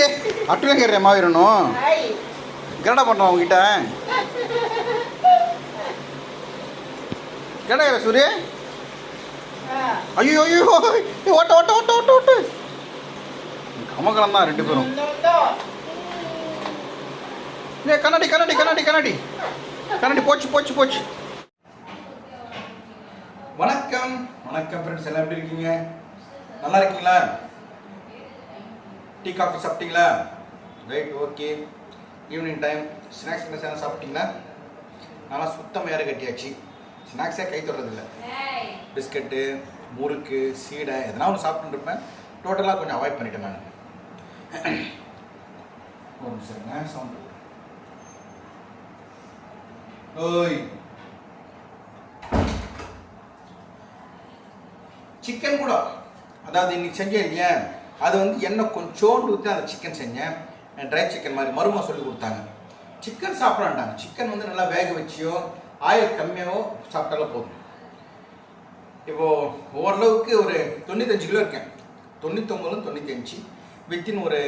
டே அட்டுல கேட்குறேன் மாவீரனும் என்னடா பண்ணுறோம் உங்ககிட்ட என்னடா சூரிய? ஐயோ ஐயோ ஓட்ட ஓட்ட ஓட்ட ஓட்ட ஓட்டு. கமகலம் தான் ரெண்டு பேரும். ஏ கண்ணாடி கண்ணாடி கண்ணாடி கண்ணாடி. கண்ணாடி போச்சு போச்சு போச்சு. வணக்கம். வணக்கம் ஃப்ரெண்ட்ஸ் எல்லாம் எப்படி இருக்கீங்க? நல்லா இருக்கீங்களா? டீ காஃபி சாப்பிட்டீங்களா? Right okay evening time snacks என்ன சாப்பிட்டீங்களா? நல்லா சுத்தமாக ஏற கட்டியாச்சு. ஸ்நாக்ஸே கை தொடுறதில்ல பிஸ்கட்டு முறுக்கு சீடை எதனா ஒன்று சாப்பிட்டுட்டு இருப்பேன். டோட்டலாக கொஞ்சம் அவாய்ட் பண்ணிட்டேன் நான். ஒரு நிமிஷம் சவுண்ட் ஓய். சிக்கன் கூட. அதாவது இன்னைக்கு செஞ்சேன் இல்லையா? அது வந்து எண்ணெய் கொஞ்சோண்டு ஊற்றி அந்த சிக்கன் செஞ்சேன். ட்ரை சிக்கன் மாதிரி மருமா சொல்லி கொடுத்தாங்க. சிக்கன் சாப்பிடலான்டாங்க சிக்கன் வந்து நல்லா வேக வச்சியோ ஆயில் கம்மியாகவோ சாப்பிட்டாலும் போதும். இப்போது ஓரளவுக்கு ஒரு தொண்ணூத்தஞ்சு கிலோ இருக்கேன். தொண்ணூத்தொம்பதும் தொண்ணூத்தஞ்சு. வித்தின் ஒரு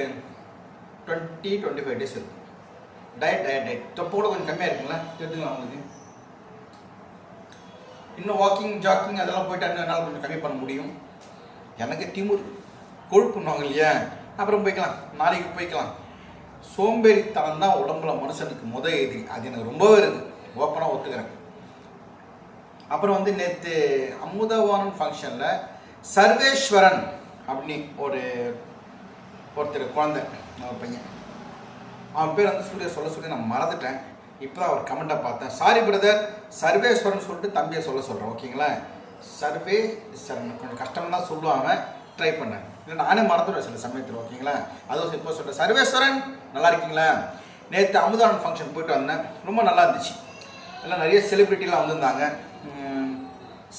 டுவெண்ட்டி டுவெண்ட்டி ஃபைவ் டேஸ் இருக்கும். டயட் டயட் டயட் தொப்பை கூட கொஞ்சம் கம்மியாக இருக்குங்களா தெரிஞ்சுக்கலாம் உங்களுக்கு? இன்னும் வாக்கிங் ஜாக்கிங் அதெல்லாம் போயிட்டு என்னால் கொஞ்சம் கம்மி பண்ண முடியும். எனக்கு திமுர் கொழுப்புன்னுவாங்க இல்லையா? அப்புறம் போய்க்கலாம். நாளைக்கு போய்க்கலாம். சோம்பேறித்தனம் தான் உடம்புல மனுஷனுக்கு முத எதிரி. அது எனக்கு ரொம்பவே இருக்குது ஓப்பனாக ஒத்துக்கிறேன். அப்புறம் வந்து நேற்று அமுதவானன் ஃபங்க்ஷனில் சர்வேஸ்வரன் அப்படின்னு ஒரு ஒருத்தர் குழந்தை ஒரு பையன். அவன் பேர் வந்து சூர்யா சொல்ல சொல்லி நான் மறந்துட்டேன். இப்போ தான் அவர் கமெண்ட்டை பார்த்தேன். சாரி பிரதர் சர்வேஸ்வரன் சொல்லிட்டு தம்பியை சொல்ல சொல்கிறேன் ஓகேங்களா சர்வே சரண். கொஞ்சம் கஷ்டம்லாம் சொல்லுவாங்க ட்ரை பண்ணேன் இல்லை நானே மறந்துடுவேன் சில சமயத்தில் ஓகேங்களா? அதுவும் இப்போ சொல்கிறேன் சர்வேஸ்வரன் நல்லா இருக்கீங்களா? நேற்று அமுதானன் ஃபங்க்ஷன் போயிட்டு வந்தேன். ரொம்ப நல்லா இருந்துச்சு. எல்லாம் நிறைய செலிப்ரிட்டிலாம் வந்திருந்தாங்க.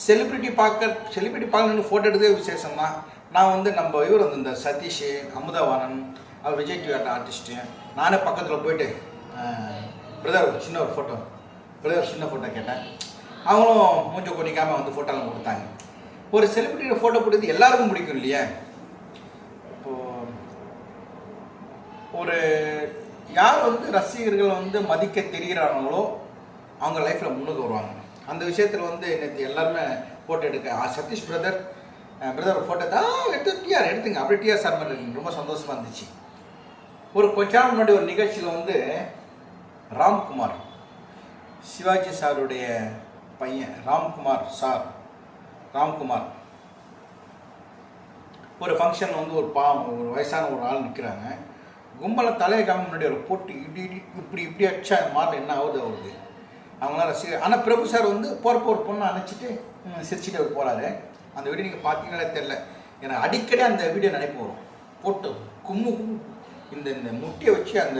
செலிப்ரிட்டி பார்க்க செலிப்ரிட்டி பார்க்கணுன்னு ஃபோட்டோ எடுத்ததே விசேஷம் தான் நான் வந்து நம்ம இவர் வந்து இந்த சதீஷ் அமுதவானன் அவர் விஜய் டிவி ஆர்டிஸ்ட்டு நானே பக்கத்தில் போயிட்டு பிரதர் சின்ன ஒரு ஃபோட்டோ பிரதர் சின்ன ஃபோட்டோ கேட்டேன். அவங்களும் மூஞ்ச கொடிக்காமல் வந்து ஃபோட்டோலாம் கொடுத்தாங்க. ஒரு செலிப்ரிட்டியோட ஃபோட்டோ கொடுத்து எல்லாருக்கும் பிடிக்கும் இல்லையா இப்போது ஒரு யார் வந்து ரசிகர்கள் வந்து மதிக்க தெரிகிறாங்களோ அவங்க லைஃப்பில் முன்னுக்கு வருவாங்க. அந்த விஷயத்தில் வந்து நேற்று எல்லாருமே ஃபோட்டோ எடுக்க ஆ, சதீஷ் பிரதர் பிரதர் ஃபோட்டோ தான் எடுத்து டிஆர் எடுத்துங்க. அப்படியே டிஆர் சார் மாதிரி ரொம்ப சந்தோஷமாக இருந்துச்சு. ஒரு கொஞ்ச நாள் முன்னாடி ஒரு நிகழ்ச்சியில் வந்து ராம்குமார் சிவாஜி சாருடைய பையன் ராம்குமார் சார் ராம்குமார். ஒரு ஃபங்க்ஷன் வந்து ஒரு பா ஒரு வயசான ஒரு ஆள் நிற்கிறாங்க கும்பலை தலையை காம முன்னாடி ஒரு போட்டு இப்படி இடி இப்படி இப்படி அடிச்சா மாரில் என்ன ஆகுது அவருக்கு? அவங்களாம் ரசிகர் ஆனால் பிரபு சார் வந்து போகிறப்ப ஒரு பொண்ணை அணைச்சிட்டு ம், சிரிச்சிட்டு அவர் போகிறாரு அந்த வீடியோ நீங்கள் பார்த்தீங்களே தெரில எனக்கு அடிக்கடி அந்த வீடியோ நினைப்பு வரும். போட்டு கும்மு இந்த இந்த முட்டியை வச்சு அந்த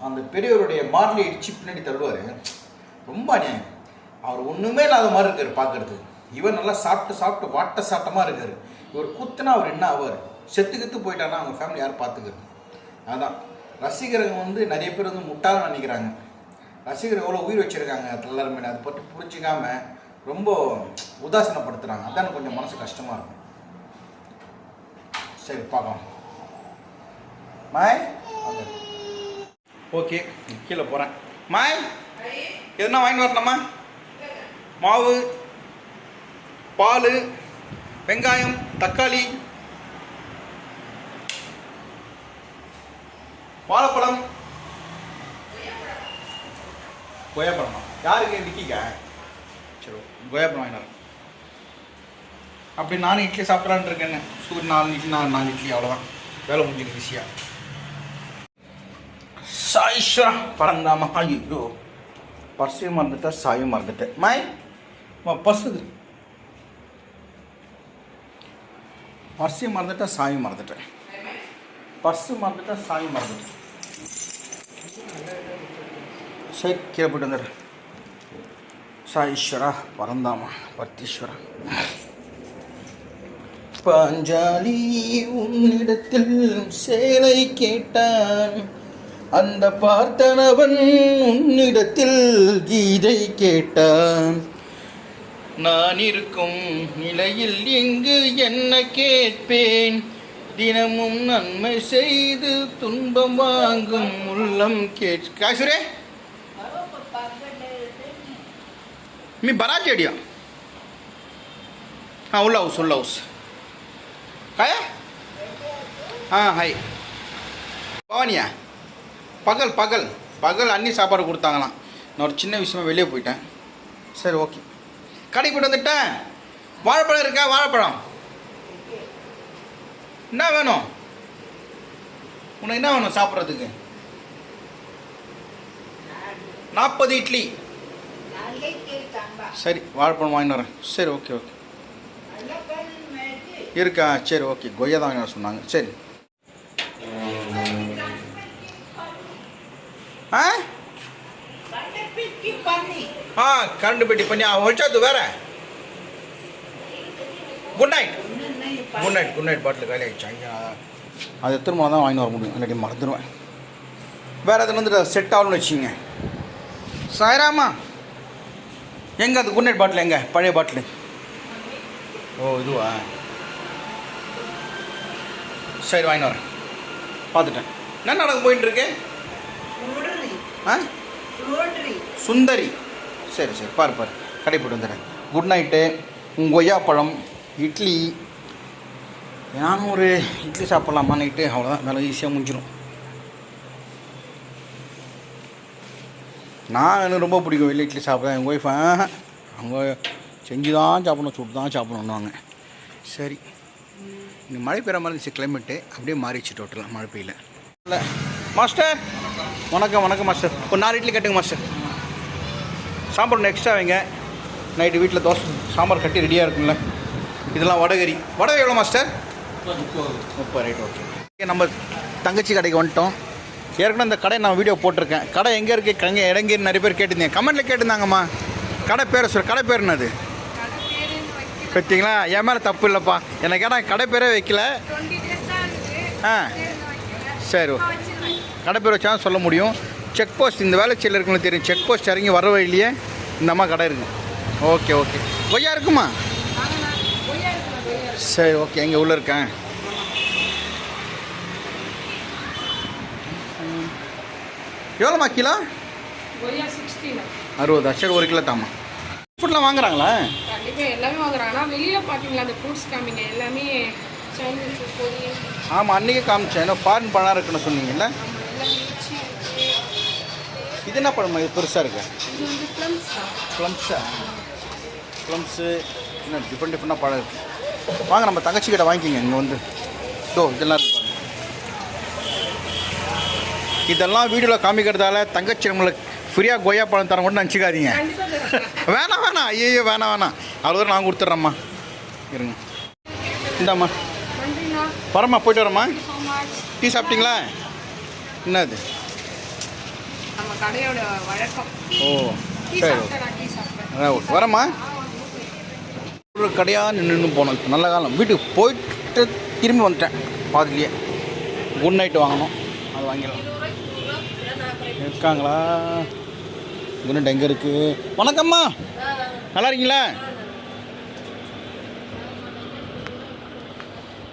அந்த பெரியவருடைய மார்லி இடிச்சு பின்னாடி தள்ளுவார். ரொம்ப அநியாயம். அவர் ஒன்றுமே இல்லாத மாதிரி இருக்கார் பார்க்குறதுக்கு இவர் நல்லா சாப்பிட்டு சாப்பிட்டு வாட்ட சாட்டமாக இருக்கார். இவர் குத்துனா அவர் என்ன ஆவார்? செத்து கித்து போயிட்டானா அவங்க ஃபேமிலி யார் பார்த்துக்கிறது அதான். ரசிகர்கள் வந்து நிறைய பேர் வந்து முட்டாளம் நினைக்கிறாங்க. ரசிகர் எவ்வளோ உயிர் வச்சுருக்காங்க எல்லாருமே அதை பற்றி புரிஞ்சிக்காம ரொம்ப உதாசீனப்படுத்துகிறாங்க அதான் எனக்கு கொஞ்சம் மனசு கஷ்டமாக இருக்கும். சரி பார்க்கலாம். மாய்? ஓகே கீழே போகிறேன் மாய்? எதுனா வாங்கி வரணுமா மாவு பால் வெங்காயம் தக்காளி வாழைப்பழம். கொய்யாப்பழமா யாருக்கு? விக்கிக்கா? சரி கொய்யாப்பழம் வாங்கினார் அப்படி நானும் இட்லி சாப்பிட்றான்னு இருக்கேன்னு. சூர் நாலு இட்லி நாலு நாலு இட்லி அவ்வளோதான் வேலை முடிஞ்சுக்கு ஈஸியாக சாயிஸ்வரா பறந்தாமா ஐயோ பர்ஸையும் மறந்துட்டேன் சாயும் மறந்துட்டேன். மாய் பர்ஸுது பர்ஸையும் மறந்துட்டேன் சாயும் மறந்துட்டேன். பர்ஸு மறந்துட்டேன் சாயும் மறந்துட்டேன். சரி கீழே போயிட்டு வந்துடுறேன் சாயீஸ்வரா பரந்தாமா பர்த்தீஸ்வரா பாஞ்சாலி உன்னிடத்தில் சேலை கேட்டான். அந்த பார்த்தனவன் உன்னிடத்தில் கீதை கேட்டான். நான் இருக்கும் நிலையில் எங்கு என்ன கேட்பேன்? தினமும் நன்மை செய்து துன்பம் வாங்கும் உள்ளம் கேட் మీ బరాట్ ఏడియా ఉల్ల హౌస్ ఉల్ల హౌస్ కాయ ஹாய் பவானியா பகல் பகல் பகல் அன்னி சாப்பாடு கொடுத்தாங்களாம் நான் ஒரு சின்ன விஷயமா வெளியே போயிட்டேன் சரி ஓகே கடைக்கு போய்ட்டு வந்துட்டேன் வாழைப்பழம் இருக்கா வாழைப்பழம் என்ன வேணும் உனக்கு என்ன வேணும் சாப்பிட்றதுக்கு நாற்பது இட்லி சரி வாழைப்பழம் வாங்கிட்டு வரேன். சரி ஓகே ஓகே. இருக்கா? சரி ஓகே. கொய்யா தான் சொன்னாங்க. சரி. ஆ? ஆ கரண்ட் பெட்டி பண்ணி ஒழிச்சாது வேற. Good night good night good night பாட்டில் வேலை ஆயிடுச்சு. அதை திரும்ப தான் வாங்கி வர முடியும்? இல்லாட்டி மறந்துடுவேன். வேறு அதில் வந்து செட் ஆகணும்னு வச்சுங்க சாயராமா? எங்கே அது குட் நைட் பாட்டில் எங்கே? பழைய பாட்டில். ஓ இதுவா? சரி வாங்கிட்டு வரேன். பார்த்துட்டேன். என்ன நடக்க போயிட்டு இருக்கு ஆ? சுந்தரி சரி சரி. பாரு பாரு. கடை போட்டு வந்துடுறேன். குட் நைட்டு கொய்யாப்பழம் இட்லி. நானும் ஒரு இட்லி சாப்பிட்லாமா நைட்டு அவ்வளோதான் வேலை ஈஸியாக முடிஞ்சிடும் நான் எனக்கு ரொம்ப பிடிக்கும் வெளில இட்லி சாப்பிட்றேன் எங்கள் ஒய்ஃப் அவங்க செஞ்சு தான் சாப்பிடணும் சுட்டு தான் சாப்பிடணுன்னுவாங்க சரி. இங்கே மழை பெற மாதிரி இருந்துச்சு கிளைமேட்டு அப்படியே மாறிச்சு டோட்டலாக மழை பெய்யல. இல்லை. மாஸ்டர் வணக்கம் வணக்கம் மாஸ்டர் ஒரு நாலு இட்லி கட்டுங்க மாஸ்டர் சாம்பார் ஒன்று எக்ஸ்ட்ரா வைங்க. நைட்டு வீட்டில் தோசை சாம்பார் கட்டி ரெடியாக இருக்கும்ல. இதெல்லாம் வடகரி. வடகரி எவ்வளோ மாஸ்டர் முப்பது. ரைட் ஓகே நம்ம தங்கச்சி கடைக்கு வந்துட்டோம். ஏற்கனவே இந்த கடை நான் வீடியோ போட்டிருக்கேன். கடை எங்கே இருக்குது கங்க இடங்கே நிறைய பேர் கேட்டிருந்தீங்க. கமெண்ட்டில் கேட்டிருந்தாங்கம்மா. கடை பேரை சொல் கடை பேர் என்னது? பார்த்தீங்களா என் மேலே தப்பு இல்லைப்பா. எனக்கு கேட்டால் கடை பேரே வைக்கல. ஆ. சரி கடை பேர் வச்சா சொல்ல முடியும். செக் போஸ்ட் இந்த வேலைச்சேரியில் இருக்குன்னு தெரியும். செக் போஸ்ட் இறங்கி வர வழியிலேயே இந்த அம்மா கடை இருக்குது ஓகே ஓகே. கொய்யா இருக்குமா? சரி ஓகே. எங்கே உள்ளே இருக்கேன். எவ்வளோம்மா கிலோ? அறுபதா. சரி ஒரு கிலோ தாம்மா. ஃபுட்லாம் வாங்குறாங்களா? கண்டிப்பாக எல்லாமே வாங்குறாங்க. வெளியில் பார்த்தீங்களா அந்த ஃப்ரூட்ஸ் காமிங்க எல்லாமே ஆமாம் அன்றைக்கே காமிச்சேன். ஏன்னா ஃபாரின் பழம் இருக்குன்னு சொன்னீங்கல்ல. இது என்ன பழமா இது பெருசாக இருக்கு. ப்ளம்ஸ் ப்ளம்ஸா என்ன டிஃப்ரெண்ட் டிஃப்ரெண்டாக பழம் இருக்குது வாங்க நம்ம தங்கச்சி கிட்ட வாங்கிக்கிங்க இங்கே வந்து. டோ இதெல்லாம் இருக்கு இதெல்லாம் வீடியோவில் காமிக்கிறதால தங்கச்சி நம்மளுக்கு ஃப்ரீயாக கொய்யா பழம் தர மட்டும் நினச்சிக்காதீங்க வேணாம் வேணாம் ஐயோ வேணாம் வேணாம் அவ்வளோ தூரம் நான் கொடுத்துட்றேம்மா. இருங்க. இந்தாம்மா. வரம்மா போயிட்டு வரம்மா. டீ சாப்பிட்டீங்களா? என்னது? ஓ சரி ஓகே. வரம்மா. ஒரு கடையாக நின்று போனோம் இப்போ நல்ல காலம். வீட்டுக்கு போயிட்டு திரும்பி வந்துட்டேன். பாதிலேயே குட் நைட் வாங்கணும். அது வாங்கிடலாம். இருக்காங்களா? இன்னும் எங்கே இருக்குது வணக்கம்மா. நல்லா இருக்கீங்களா?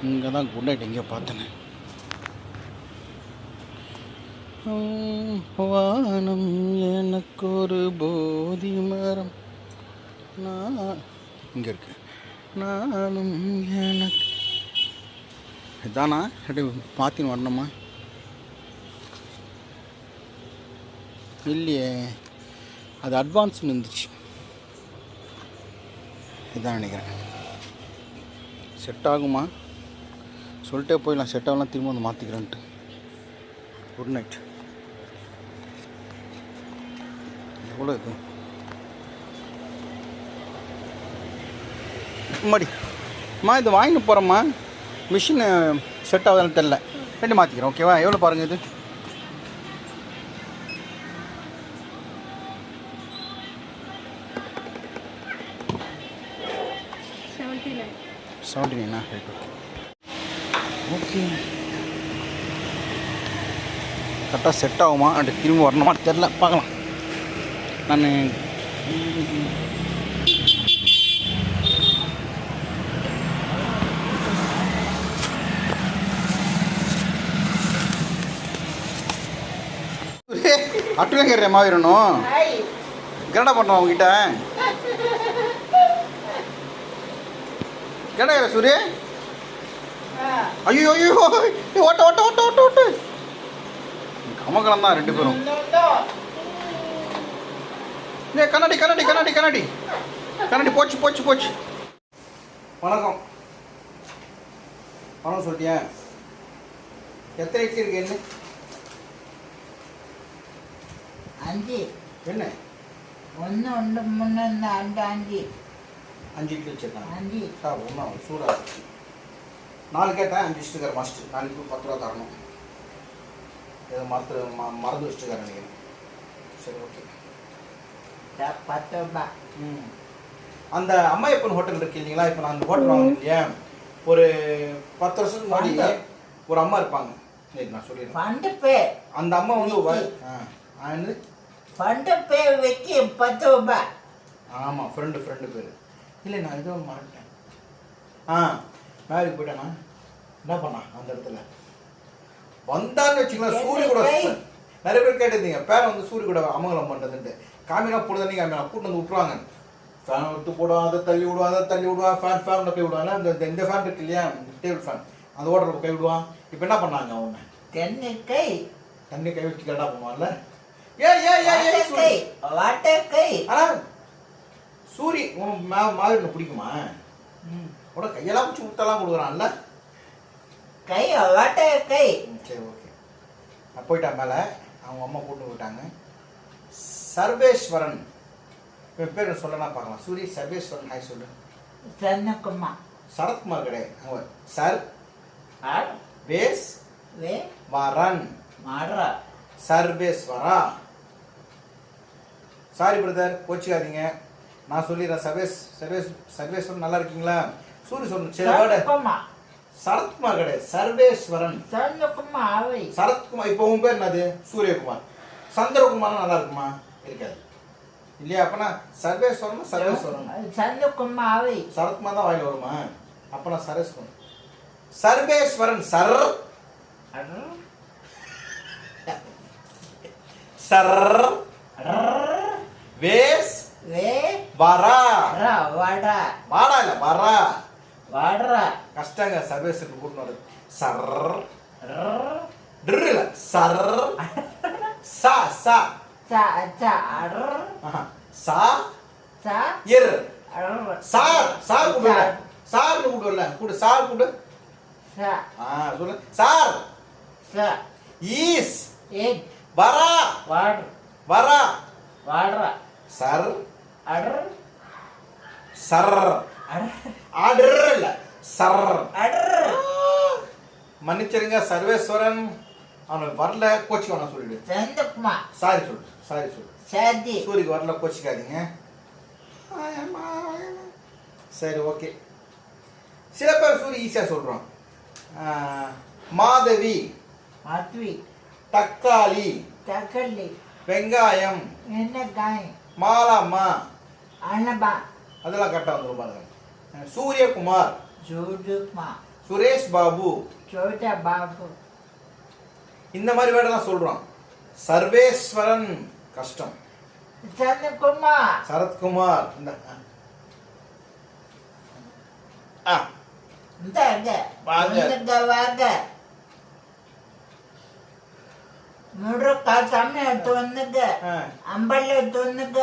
இங்கே தான் குட் எங்கேயோ பார்த்தேனே வானம் எனக்கு ஒரு போதி மரம். நான் இங்கே இருக்கு. நானும் எனக்கு. இதானா? இல்லாட்டி மாற்றின்னு வரணுமா? இல்லையே அது அட்வான்ஸ்னு இருந்துச்சு இதான் நினைக்கிறேன். செட் ஆகுமா? சொல்லிட்டே போயிடலாம். செட் ஆகலாம் திரும்ப வந்து மாற்றிக்கிறேன்ட்டு குட் நைட் எவ்வளோ இது? மடி. அம்மா இது வாங்கிட்டு போகிறேம்மா மிஷின் செட் ஆகுதுன்னு தெரில ரெண்டு மாற்றிக்கிறேன் ஓகேவா எவ்வளோ பாருங்கள் இது? ನೋಡಿನಿ ஓகே கரெக்டாக செட் ஆகுமா அப்படி திரும்பி வரணுமா தெரில பார்க்கலாம் நான் அட்டுவே கேட்குறேன் மாவீரனும் கரடா பண்ணுவோம் அவங்ககிட்ட என்னடா சூரிய ஐயோ ஐயோ ஓட்ட ஓட்ட ஓட்ட ஓட்ட ஓட்ட. கமகலம் தான் ரெண்டு பேரும். ஏ கண்ணாடி கண்ணாடி கண்ணாடி கண்ணாடி. கண்ணாடி போச்சு போச்சு போச்சு. வணக்கம். வணக்கம் சொல்லிட்டியா எத்தனை இட்லி இருக்கு என்ன? அஞ்சு. என்ன? ஒன்று ஒன்று முன்னே அஞ்சு அஞ்சு. அஞ்சு இட்லி வச்சிருக்காங்க. அஞ்சு. சார் ஒன்றும் சூடாக இருக்கு. நாலு கேட்டேன் அஞ்சு வச்சுருக்காரு மாஸ்டர் நாளைக்கு பத்து ரூபா தரணும். ஏதோ மறந்து ம மறந்து வச்சுருக்காரு நினைக்கிறேன். சரி ஓகே த- பத்து ரூபாய் ம். அந்த அம்மையப்பன் ஹோட்டல் இருக்கு இல்லைங்களா? இப்போ நான் அந்த ஹோட்டல் வாங்கினேன் இல்லையா? ஒரு பத்து வருஷத்துக்கு முன்னாடி. ஒரு அம்மா இருப்பாங்க. சரி நான் சொல்லிடுறேன். ஃபண்டு பே. அந்த அம்மா வந்து ஆ ஆ, என்னது? ஃபண்டு பே வச்சு பத்து ரூபாய் ஆமாம் ஃப்ரெண்டு ஃப்ரெண்டு பேர். இல்லை நான் ஏதோ மாட்டேன் ஆ மேரேஜ் போயிட்டானா? என்ன பண்ணா அந்த இடத்துல? வந்தான்னு வச்சுக்கலாம் சூரிய கூட. நிறைய பேர் கேட்டிருந்தீங்க பேரை வந்து சூரிய கூட அமங்கலம் பண்ணுறதுன்ட்டு காமினா போடுதண்ணி காமினா கூட்டு வந்து விட்ருவாங்க ஃபேன் விட்டு போடுவான் அதை தள்ளி விடுவான் அதை தள்ளி விடுவான் ஃபேன் ஃபேனில் போய் விடுவாங்க இந்த இந்த- ஃபேன் இருக்கு இல்லையா டேபிள் ஃபேன் அந்த ஓட்டரில் கை விடுவான் இப்போ என்ன பண்ணாங்க அவனை தென்னை கை. தண்ணி கை வச்சு கேட்டா போவான்ல. ஏ ஏ ஏ ஏ வாட்டை கை வாட்டை கை. ஆனா சூரி உன் மா மாதிரி பிடிக்குமா? உட கையெல்லாம் பிடிச்சி முத்தெல்லாம் கொடுக்குறான்ல? கை வாட்டை கை. சரி ஓகே. நான் போயிட்டேன் மேலே அவங்க அம்மா கூட்டு போயிட்டாங்க. சர்வேஸ்வரன். இவன் பேர் சொல்லனா பார்க்கலாம். சூரி சர்வேஸ்வரன் ஹாய் சொல்லு. சன்னக்குமா சரத்குமார் கிடையாது. அவங்க சர் வேஸ் வே வரன். மாடுறா சர்வேஸ்வரா. சாரி பிரதர் கோச்சிக்காதீங்க நான் சொல்லிடுறேன். சர்வேஸ் சர்வேஸ் சர்வேஸ்வரன் நல்லா இருக்கீங்களா? சூரி சொல்லணும் சரி வேர்டு சரத்குமார் கிடையாது சர்வேஸ்வரன். அவை சரத்குமார் இப்போ உன் பேர் என்னது? சூரியகுமார். சந்திரகுமார் நல்லா இருக்குமா? இருக்காது. இல்லையா? அப்பனா சர்வேஸ்வரன் சர்வேஸ்வரன். அவை சரத்குமார் தான் வாயில வருமா? அப்பனா சரஸ்வரன் சர்வேஸ்வரன் சர். சர். வேஸ். வே வரா வாடா வாடா. இல்ல வரா வாடுறா கஷ்டங்க சர்வேஸ்வரன் கூட்டு வருது சர். ட்ரு இல்ல சர். சா சா. சா சா. சா. சா. இர் சார் சார் கூப்பிடல சார் கூப்பிடல. கூடு சார் கூடு ஆ சொல்லு. சார். ஈஸ். வரா. வாடு. வரா. வாடுறா. சர். அடர் சர். அடர் இல்ல. சர். அடர் மன்னிச்சிருங்க சர்வேஸ்வரன். அவனுக்கு வரல கோச்சிக்க வேணாம் சொல்லிடு. சந்தக்குமா சாரி சொல்லு சாரி சொல்லு. சாதி சூரிக்கு வரல கோச்சிக்காதீங்க. சரி ஓகே. சில பேர் சூரி ஈஸியாக சொல்கிறோம் மாதவி. மாத்வி. தக்காளி. தக்கல்லி வெங்காயம். என்ன காய். அனபா. அதெல்லாம் கரெக்டாக வந்துடும் பாருங்க. சூரியகுமார். ஜூஜுக்மா. சுரேஷ் பாபு. சோட்டா பாபு. இந்த மாதிரி வேர்டெல்லாம் சொல்கிறோம் சர்வேஸ்வரன் கஷ்டம். சந்தக்குமா சரத்குமார். இந்த ஆ. இந்த வாங்க. வாங்க. முருக்க தமிழ் தொன்னுங்க ஆ. அம்பல்ல தொன்னுங்க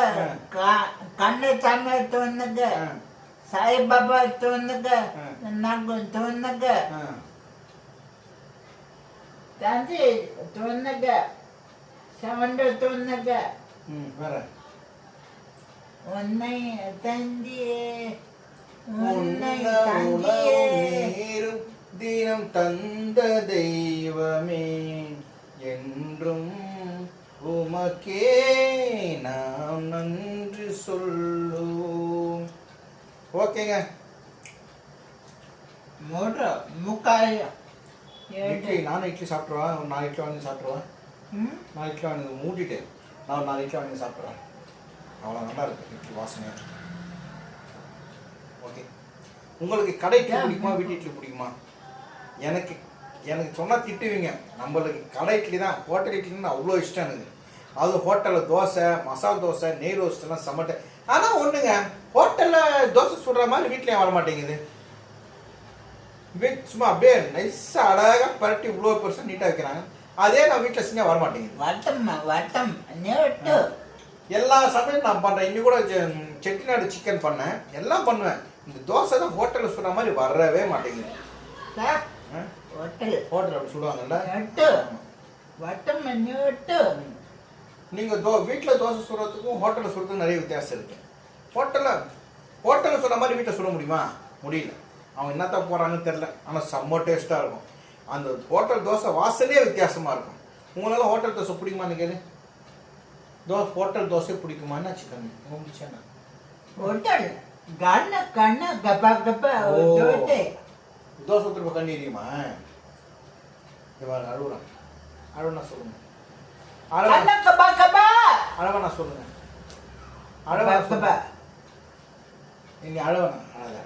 ஆ. கண்ணு தமிழ் தொன்னுங்க ஆ. சாய்பாபா தொன்னுங்க ஆ. நகு தொன்னுங்க ஆ. தந்தி தொன்னுங்க சவண்ட தொன்னுங்க ம் வேற உன்னை தந்தியே. உன்னை தந்தியே. தினம் தந்த தெய்வமே. என்றும் உமக்கே நாம் நன்றி சொல்லுவோம். ஓகேங்க. மூன்று முக்காயம் இட்லி நானும் இட்லி சாப்பிட்ருவா ஒரு நாலு இட்லி வாங்கி சாப்பிட்ருவேன் ம்? நாலு இட்லி வாங்கி மூட்டிட்டேன் நான் ஒரு நாலு இட்லி வாங்கி சாப்பிட்றேன் அவ்வளோ நல்லா இருக்கு இட்லி வாசனை ஓகே. உங்களுக்கு கடை இட்லி பிடிக்குமா வீட்டு இட்லி பிடிக்குமா? எனக்கு எனக்கு சொன்னால் திட்டுவீங்க. நம்மளுக்கு கடை இட்லி தான் ஹோட்டல் இட்லின்னு அவ்வளோ இஷ்டம் எனக்கு. அது ஹோட்டலில் தோசை மசால் தோசை நெய் ரோஸ்ட் எல்லாம் சமட்ட. ஆனால் ஒன்றுங்க ஹோட்டலில் தோசை சுடுற மாதிரி வீட்லேயும் வர மாட்டேங்குது. சும்மா அப்படியே நைஸாக அழகாக பரட்டி இவ்வளோ பெருசாக நீட்டாக வைக்கிறாங்க. அதே நான் வீட்டில் செஞ்சால் வர மாட்டேங்குது. வட்டம் வட்டம் எல்லா சமையலும் நான் பண்ணுறேன் இன்னி கூட செட்டிநாடு சிக்கன் பண்ணேன். எல்லாம் பண்ணுவேன். இந்த தோசை தான் ஹோட்டலில் சுடுற மாதிரி வரவே மாட்டேங்குது. ஹோட்டல் ஹோட்டல் அப்படி சுடுவாங்கல்ல நீட்டு வட்டம் நீட்டு நீங்கள் தோ வீட்டில் தோசை சுடுறதுக்கும் ஹோட்டலில் சுடுறதுக்கும் நிறைய வித்தியாசம் இருக்கு. ஹோட்டலில் ஹோட்டலில் சுடுற மாதிரி வீட்டில் சுட முடியுமா? முடியல. அவங்க என்னத்தான் போகிறாங்கன்னு தெரில ஆனால் செம்ம டேஸ்ட்டாக இருக்கும். அந்த ஹோட்டல் தோசை வாசலே வித்தியாசமாக இருக்கும். உங்களால் ஹோட்டல் தோசை பிடிக்குமான்னு கேளு. தோ ஹோட்டல் தோசை பிடிக்குமான்னு சிக்கன் முடிச்சானா ஹோட்டல். கண்ண கண்ண ஓ. தோட்டை. தோசை திரும்ப கண்ணி எரியுமா இவன் அழுகுறான் அழுவனா சொல்லுங்க அழவா அழவனா சொல்லுங்க சொல்லுங்க நீங்க அழவனா அழாத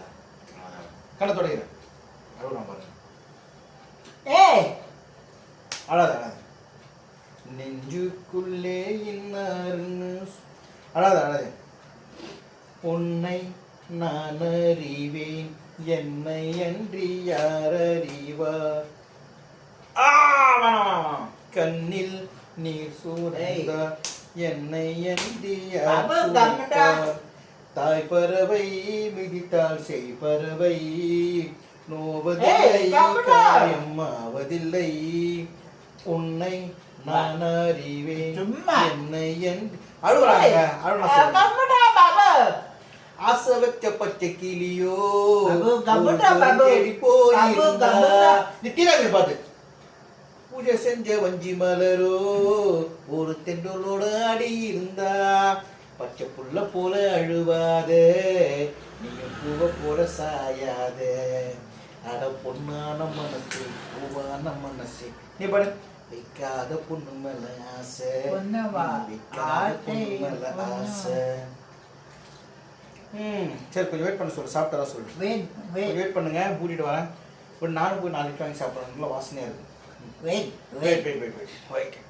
கண்ணை தொடக்கிறேன் அழுவனா பாருங்க ஏய் அழாத அழாத நெஞ்சுக்குள்ளே இன்னார்னு சொ- அழாத அழாத உன்னை நான் அறிவேன் என்னை அன்றி யார் அறிவார் ஆ, வேணாம், வேணாம், வேணாம். கண்ணில் நீர் சூழ்ந்த என்னை அன்றி? தாய் பறவை மிதித்தால் செய் பறவை நோவதில்லை. காயம் ஆவதில்லை உன்னை நான் அறிவேன். என்னை என்று அழுகுறாங்க அழுவனா சொல்லுங்க கம்முடா பாபு ஆசை வச்ச பச்சை கிளியோ பாபு, கம்முடா, ஒரு பாபு. தேடி போயிருந்தா. பாபு, கம்முடா. நீ டீராங்க பாத்து. பூஜை செஞ்ச வஞ்சி மலரோ ஒரு தென்றலோட அடி இருந்தா பச்சை புள்ள போல அழுவாத நீங்க பூவ போல சாயாத. அட பொண்ணான மனசு பூவான மனசு. நீ பாடு. வைக்காத பொண்ணு மேல ஆசை. வைக்காத பொண்ணு மேல. ஆசை. ம். சரி கொஞ்சம் வெயிட் பண்ண சொல்லு. சாப்பிட்டதா சொல்லு. வெயிட் வெயிட் வெயிட் பண்ணுங்க பூட்டிட்டு வரேன். இப்போ நானும் போய் நாலு வாங்கி சாப்பிட்றேன் நல்லா வாசனையாக இருக்கு. Wait wait wait wait wait okay